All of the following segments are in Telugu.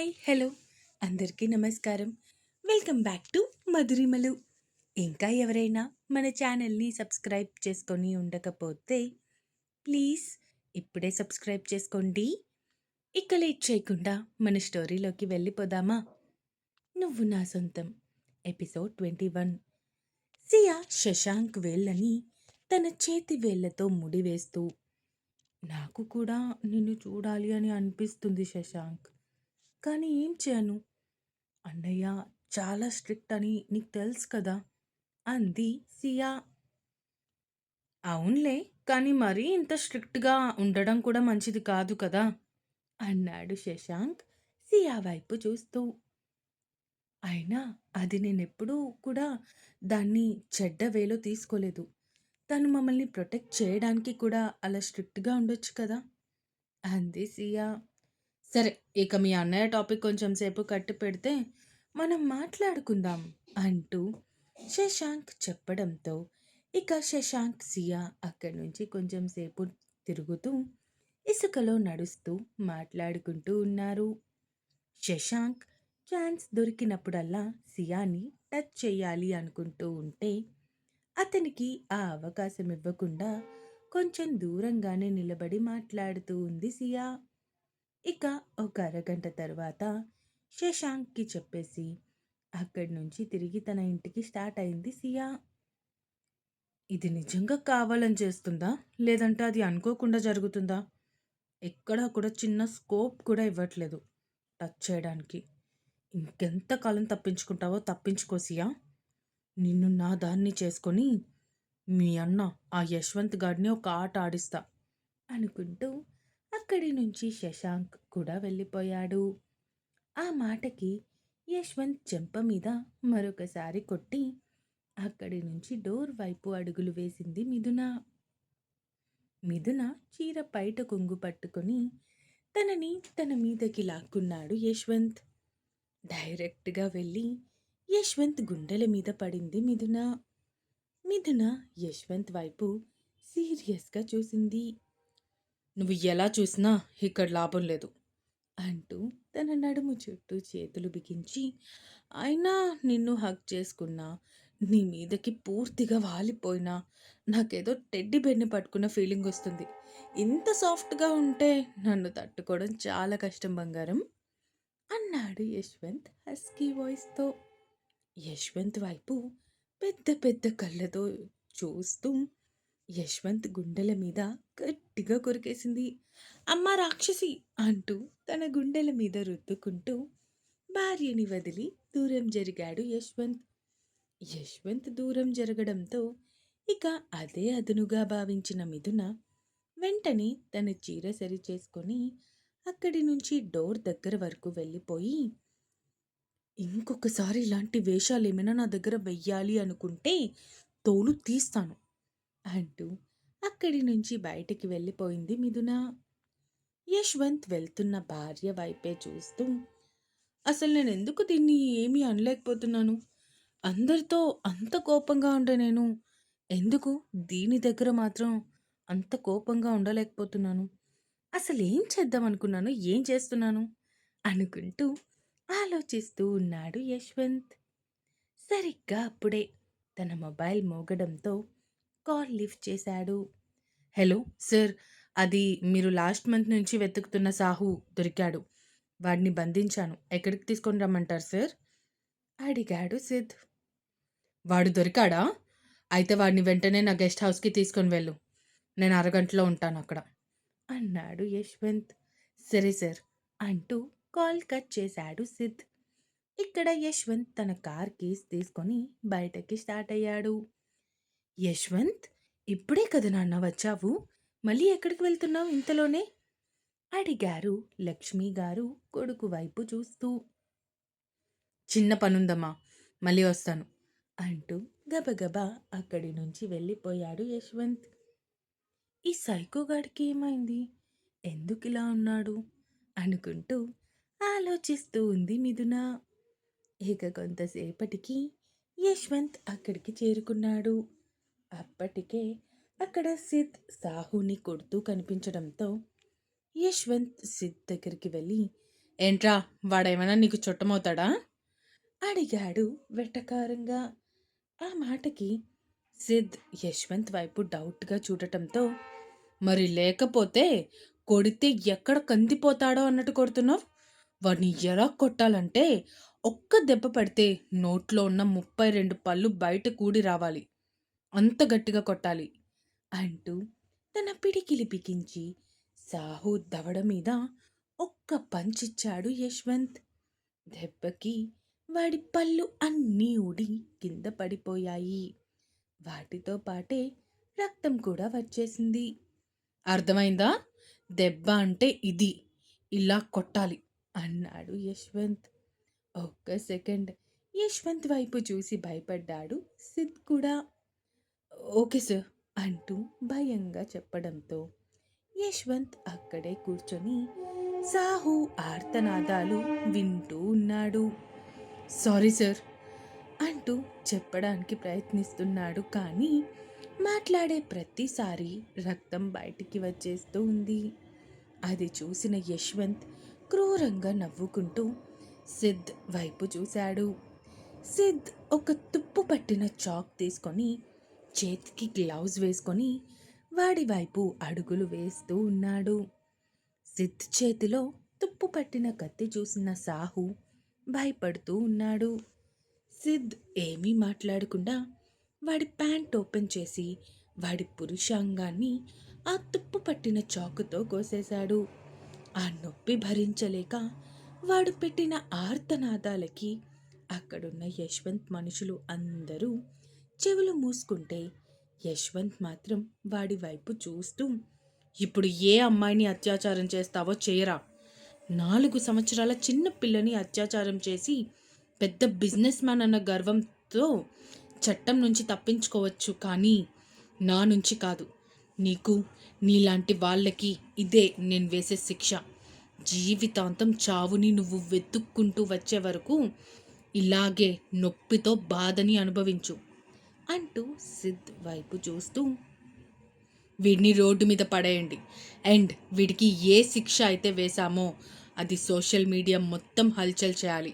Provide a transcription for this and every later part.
Hi hello. అందరికీ నమస్కారం. Welcome back to Madhurimalu. ఇంకా ఎవరైనా మన ఛానల్ని సబ్స్క్రైబ్ చేసుకొని ఉండకపోతే ప్లీజ్ ఇప్పుడే సబ్స్క్రైబ్ చేసుకోండి. ఇక లేట్ చేయకుండా మన స్టోరీలోకి వెళ్ళిపోదామా? నువ్వు నా సొంతం. Episode twenty one. Siya Shashank వేళ్ళని తన చేతి వేళ్ళతో ముడివేస్తూ నాకు కూడా నిన్ను చూడాలి అని అనిపిస్తుంది శశాంక్. కానీ ఏం చేయను. అన్నయ్య చాలా స్ట్రిక్ట్ అని నీకు తెలుసు కదా! అంది సియా. అవునులే కానీ మరీ ఇంత స్ట్రిక్ట్గా ఉండడం కూడా మంచిది కాదు కదా! అన్నాడు శశాంక్ సియా వైపు చూస్తూ. అయినా అది నేనెప్పుడూ కూడా దాన్ని చెడ్డ వేలో తీసుకోలేదు. తను మమ్మల్ని ప్రొటెక్ట్ చేయడానికి కూడా అలా స్ట్రిక్ట్గా ఉండొచ్చు కదా! అంది సియా. సరే ఇక మీ అన్నయ్య టాపిక్ కొంచెం సేపు కట్టి పెడితే మనం మాట్లాడుకుందాం అంటూ శశాంక్ చెప్పడంతో ఇక శశాంక్ సియా అక్కడి నుంచి కొంచెం సేపు తిరుగుతూ ఇసుకలో నడుస్తూ మాట్లాడుకుంటూ ఉన్నారు. శశాంక్ ఛాన్స్ దొరికినప్పుడల్లా సియాని టచ్ చేయాలి అనుకుంటూ ఉంటే అతనికి ఆ అవకాశం ఇవ్వకుండా కొంచెం దూరంగానే నిలబడి మాట్లాడుతూ ఉంది సియా. ఇక ఒక అరగంట తర్వాత శశాంక్కి చెప్పేసి అక్కడి నుంచి తిరిగి తన ఇంటికి స్టార్ట్ అయింది సియా. ఇది నిజంగా కావాలని చేస్తుందా? లేదంటే అది అనుకోకుండా జరుగుతుందా? ఎక్కడా కూడా చిన్న స్కోప్ కూడా ఇవ్వట్లేదు టచ్ చేయడానికి. ఇంకెంత కాలం తప్పించుకుంటావో తప్పించుకో సియా. నిన్ను నా దాన్ని చేసుకొని మీ అన్న ఆ యశ్వంత్ గాడిని ఒక ఆట ఆడిస్తా అనుకుంటూ అక్కడి నుంచి శశాంక్ కూడా వెళ్ళిపోయాడు. ఆ మాటకి యశ్వంత్ చెంప మీద మరొకసారి కొట్టి అక్కడి నుంచి డోర్ వైపు అడుగులు వేసింది మిథున. మిథున చీర పైట కొంగు పట్టుకొని తనని తన మీదకి లాక్కున్నాడు యశ్వంత్. డైరెక్ట్గా వెళ్ళి యశ్వంత్ గుండెల మీద పడింది మిథున. మిథున యశ్వంత్ వైపు సీరియస్గా చూసింది. నువ్వు ఎలా చూసినా ఇక్కడ లాభం లేదు. అంటూ తన నడుము చుట్టూ చేతులు బిగించి అయినా నిన్ను హక్ చేసుకున్నా నీ మీదకి పూర్తిగా వాలిపోయినా నాకేదో టెడ్డి బెన్ని పట్టుకున్న ఫీలింగ్ వస్తుంది. ఇంత సాఫ్ట్గా ఉంటే నన్ను తట్టుకోవడం చాలా కష్టం బంగారం అన్నాడు యశ్వంత్ హస్కీ వాయిస్తో. యశ్వంత్ వైపు పెద్ద పెద్ద కళ్ళతో చూస్తూ యశ్వంత్ గుండెల మీద గట్టిగా కొరికేసింది. అమ్మ రాక్షసి అంటూ తన గుండెల మీద రుద్దుకుంటూ భార్యని వదిలి దూరం జరిగాడు యశ్వంత్. యశ్వంత్ దూరం జరగడంతో ఇక అదే అదునుగా భావించిన మిథున వెంటనే తన చీర సరి చేసుకొని అక్కడి నుంచి డోర్ దగ్గర వరకు వెళ్ళిపోయి ఇంకొకసారి ఇలాంటి వేషాలు ఏమైనా నా దగ్గర వెయ్యాలి అనుకుంటే తోలు తీస్తాను. అంటూ అక్కడి నుంచి బయటికి వెళ్ళిపోయింది మిథున. యశ్వంత్ వెళ్తున్న భార్య వైపే చూస్తూ అసలు నేను ఎందుకు దీన్ని ఏమీ అనలేకపోతున్నాను? అందరితో అంత కోపంగా ఉండే నేను. ఎందుకు? దీని దగ్గర మాత్రం అంత కోపంగా ఉండలేకపోతున్నాను. అసలు ఏం చేద్దాం అనుకున్నాను? ఏం చేస్తున్నాను? అనుకుంటూ ఆలోచిస్తూ ఉన్నాడు యశ్వంత్. సరిగ్గా అప్పుడే తన మొబైల్ మోగడంతో కాల్ లిఫ్ట్ చేశాడు. హలో సార్ అది మీరు లాస్ట్ మంత్ నుంచి వెతుకుతున్న సాహు దొరికాడు. వాడిని బంధించాను. ఎక్కడికి తీసుకొని రమ్మంటారు సార్? అడిగాడు సిద్ వాడు దొరికాడా? అయితే వాడిని వెంటనే నా గెస్ట్ హౌస్కి తీసుకొని వెళ్ళు. నేను అరగంటలో ఉంటాను అక్కడ. అన్నాడు యశ్వంత్. సరే సార్ అంటూ కాల్ కట్ చేశాడు సిద్ ఇక్కడ యశ్వంత్ తన కార్ కీస్ తీసుకొని బయటకి స్టార్ట్ అయ్యాడు. యశ్వంత్ ఇప్పుడే కదా నాన్న వచ్చావు? మళ్ళీ ఎక్కడికి వెళ్తున్నావు ఇంతలోనే? అడిగారు లక్ష్మి గారు కొడుకు వైపు చూస్తూ. చిన్న పనుందమ్మా మళ్ళీ వస్తాను అంటూ గబగబా అక్కడి నుంచి వెళ్ళిపోయాడు యశ్వంత్. ఈ సైకోగాడికి ఏమైంది? ఎందుకు ఇలా ఉన్నాడు? అనుకుంటూ ఆలోచిస్తూ ఉంది మిథున. ఇక కొంతసేపటికి యశ్వంత్ అక్కడికి చేరుకున్నాడు. అప్పటికే అక్కడ సిద్ సాహుని కొడుతూ కనిపించడంతో యశ్వంత్ సిద్ దగ్గరికి వెళ్ళి ఏంట్రా వాడేమైనా నీకు చుట్టమవుతాడా? అడిగాడు వెటకారంగా. ఆ మాటకి సిద్ యశ్వంత్ వైపు డౌట్గా చూడటంతో మరి లేకపోతే కొడితే ఎక్కడ కందిపోతాడో అన్నట్టు కొడుతున్నావు? వాడిని ఎలా కొట్టాలంటే ఒక్క దెబ్బ పడితే నోట్లో ఉన్న ముప్పై రెండు పళ్ళు బయట కూడి రావాలి. అంత గట్టిగా కొట్టాలి అంటూ తన పిడికిలి బిగించి సాహు దవడ మీద ఒక్క పంచిచ్చాడు యశ్వంత్. దెబ్బకి వాడి పళ్ళు అన్నీ ఊడి కింద పడిపోయాయి. వాటితో పాటే రక్తం కూడా వచ్చేసింది. అర్థమైందా? దెబ్బ అంటే ఇది ఇలా కొట్టాలి అన్నాడు యశ్వంత్. ఒక్క సెకండ్ యశ్వంత్ వైపు చూసి భయపడ్డాడు సిద్ కూడా. ఓకే సార్ అంటూ భయంగా చెప్పడంతో యశ్వంత్ అక్కడే కూర్చొని సాహు ఆర్తనాదాలు వింటూ ఉన్నాడు. సారీ సార్ అంటూ చెప్పడానికి ప్రయత్నిస్తున్నాడు కానీ మాట్లాడే ప్రతిసారి రక్తం బయటికి వచ్చేస్తూ ఉంది. అది చూసిన యశ్వంత్ క్రూరంగా నవ్వుకుంటూ సిద్ వైపు చూశాడు. సిద్ ఒక తుప్పు పట్టిన చాక్ తీసుకొని చేతికి గ్లౌజ్ వేసుకొని వాడి వైపు అడుగులు వేస్తూ ఉన్నాడు. సిద్ చేతిలో తుప్పు పట్టిన కత్తి చూసిన సాహు భయపడుతూ ఉన్నాడు. సిద్ ఏమీ మాట్లాడకుండా వాడి ప్యాంట్ ఓపెన్ చేసి వాడి పురుషాంగాన్ని ఆ తుప్పు పట్టిన చాకుతో కోసేశాడు. ఆ నొప్పి భరించలేక వాడు పెట్టిన ఆర్తనాదాలకి అక్కడున్న యశ్వంత్ మనుషులు అందరూ చెవులు మూసుకుంటే యశ్వంత్ మాత్రం వాడి వైపు చూస్తూ ఇప్పుడు ఏ అమ్మాయిని అత్యాచారం చేస్తావో చేయరా. నాలుగు సంవత్సరాల చిన్న పిల్లని అత్యాచారం చేసి పెద్ద బిజినెస్ మ్యాన్ అన్న గర్వంతో చట్టం నుంచి తప్పించుకోవచ్చు కానీ నా నుంచి కాదు. నీకు నీలాంటి వాళ్ళకి ఇదే నేను వేసే శిక్ష. జీవితాంతం చావుని నువ్వు వెతుక్కుంటూ వచ్చే వరకు ఇలాగే నొప్పితో బాధని అనుభవించు. అంటూ సిద్ వైపు చూస్తూ వీడిని రోడ్డు మీద పడేయండి. అండ్ వీడికి ఏ శిక్ష అయితే వేశామో అది సోషల్ మీడియా మొత్తం హల్చల్ చేయాలి.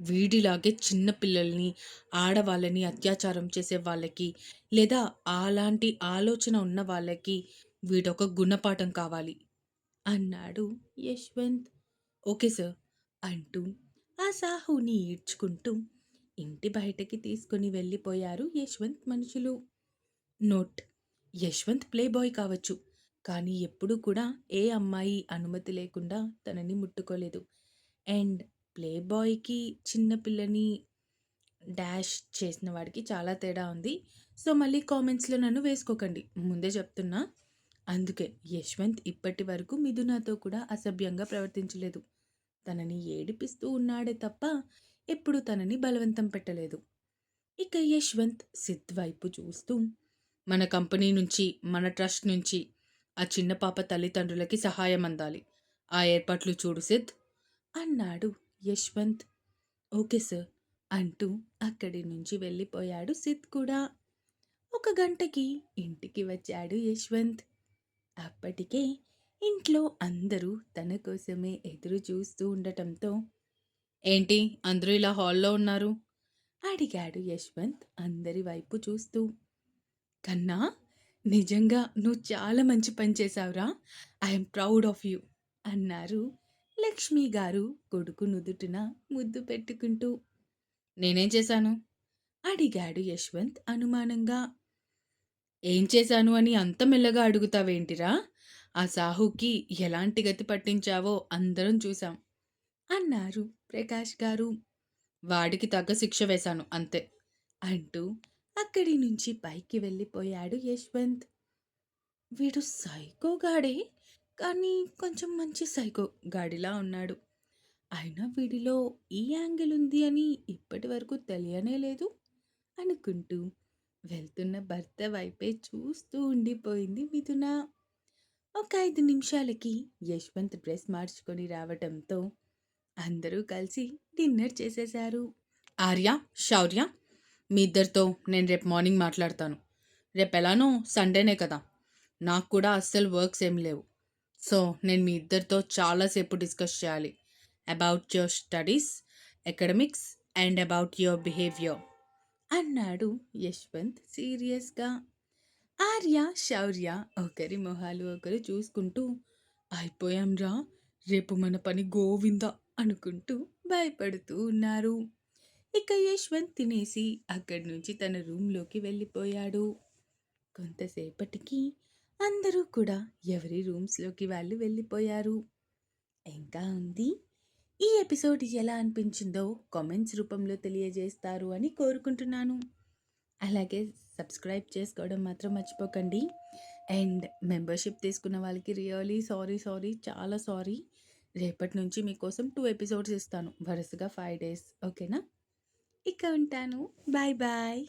వీడిలాగే చిన్న పిల్లల్ని ఆడవాళ్ళని అత్యాచారం చేసే వాళ్ళకి లేదా అలాంటి ఆలోచన ఉన్న వాళ్ళకి వీడొక గుణపాఠం కావాలి. అన్నాడు యశ్వంత్. ఓకే సార్ అంటూ ఆ సాహుని ఈడ్చుకుంటూ ఇంటి బయటకి తీసుకుని వెళ్ళిపోయారు యశ్వంత్ మనుషులు. నోట్. యశ్వంత్ ప్లే బాయ్ కావచ్చు. కానీ ఎప్పుడూ కూడా ఏ అమ్మాయి అనుమతి లేకుండా తనని ముట్టుకోలేదు. అండ్ ప్లే బాయ్కి చిన్నపిల్లని డాష్ చేసిన వాడికి చాలా తేడా ఉంది. సో మళ్ళీ కామెంట్స్లో నన్ను వేసుకోకండి. ముందే చెప్తున్నా. అందుకే యశ్వంత్ ఇప్పటి వరకు మిథునాతో కూడా అసభ్యంగా ప్రవర్తించలేదు. తనని ఏడిపిస్తూ ఉన్నాడే తప్ప ఎప్పుడు తనని బలవంతం పెట్టలేదు. ఇక యశ్వంత్ సిద్ వైపు చూస్తూ మన కంపెనీ నుంచి మన ట్రస్ట్ నుంచి ఆ చిన్న పాప తల్లిదండ్రులకి సహాయం అందాలి. ఆ ఏర్పాట్లు చూడు సిద్ అన్నాడు యశ్వంత్. ఓకే సార్ అంటూ అక్కడి నుంచి వెళ్ళిపోయాడు సిద్ కూడా. ఒక గంటకి ఇంటికి వచ్చాడు యశ్వంత్. అప్పటికే ఇంట్లో అందరూ తన కోసమే ఎదురు చూస్తూ ఉండటంతో ఏంటి? అందరూ ఇలా హాల్లో ఉన్నారు? అడిగాడు యశ్వంత్ అందరి వైపు చూస్తూ. కన్నా నిజంగా నువ్వు చాలా మంచి పని చేశావురా. ఐఎమ్ ప్రౌడ్ ఆఫ్ యూ అన్నారు లక్ష్మి గారు కొడుకు నుదుటిన ముద్దు పెట్టుకుంటూ. నేనేం చేశాను? అడిగాడు యశ్వంత్ అనుమానంగా. ఏం చేశాను అని అంత మెల్లగా అడుగుతావేంటిరా? ఆ సాహుకి ఎలాంటి గతి పట్టించావో అందరం చూసాం అన్నారు ప్రకాష్ గారు. వాడికి తగ్గ శిక్ష వేశాను అంతే అంటూ అక్కడి నుంచి పైకి వెళ్ళిపోయాడు యశ్వంత్. వీడు సైకో గాడే కానీ కొంచెం మంచి సైకో గాడిలా ఉన్నాడు. అయినా వీడిలో ఈ యాంగిల్ ఉంది అని ఇప్పటి వరకు తెలియనే లేదు అనుకుంటూ వెళ్తున్న భర్త వైపే చూస్తూ ఉండిపోయింది మిథున. ఒక ఐదు నిమిషాలకి యశ్వంత్ డ్రెస్ మార్చుకొని రావటంతో అందరూ కలిసి డిన్నర్ చేసేశారు. ఆర్య శౌర్య మీ ఇద్దరితో నేను రేపు మార్నింగ్ మాట్లాడతాను. రేపు ఎలానో సండేనే కదా. నాకు కూడా అస్సలు వర్క్స్ ఏం లేవు. సో నేను మీ ఇద్దరితో చాలాసేపు డిస్కస్ చేయాలి. About your studies, academics and about your behaviour. అన్నాడు యశ్వంత్ సీరియస్‌గా. ఆర్య, శౌర్య ఒకరి మొహాలు ఒకరు చూసుకుంటూ అయిపోయాంరా! రేపు మన పని గోవింద. అనుకుంటూ భయపడుతూ ఉన్నారు. ఇక యశ్వంత్ తినేసి అక్కడి నుంచి తన రూమ్‌లోకి వెళ్ళిపోయాడు. కొంతసేపటికి అందరూ కూడా ఎవరి రూమ్స్‌లోకి వాళ్ళు వెళ్ళిపోయారు. ఇంకా ఉంది. ఈ ఎపిసోడ్ ఎలా అనిపించిందో కామెంట్స్ రూపంలో తెలియజేస్తారు అని కోరుకుంటున్నాను. అలాగే సబ్స్క్రైబ్ చేసుకోవడం మాత్రం మర్చిపోకండి. అండ్ మెంబర్‌షిప్ తీసుకున్న వాళ్ళకి రియలీ సారీ, సారీ చాలా సారీ. రేపటి నుంచి మీకోసం టూ ఎపిసోడ్స్ ఇస్తాను. వరుసగా ఫైవ్ డేస్ ఓకేనా? ఇక ఉంటాను. Bye bye.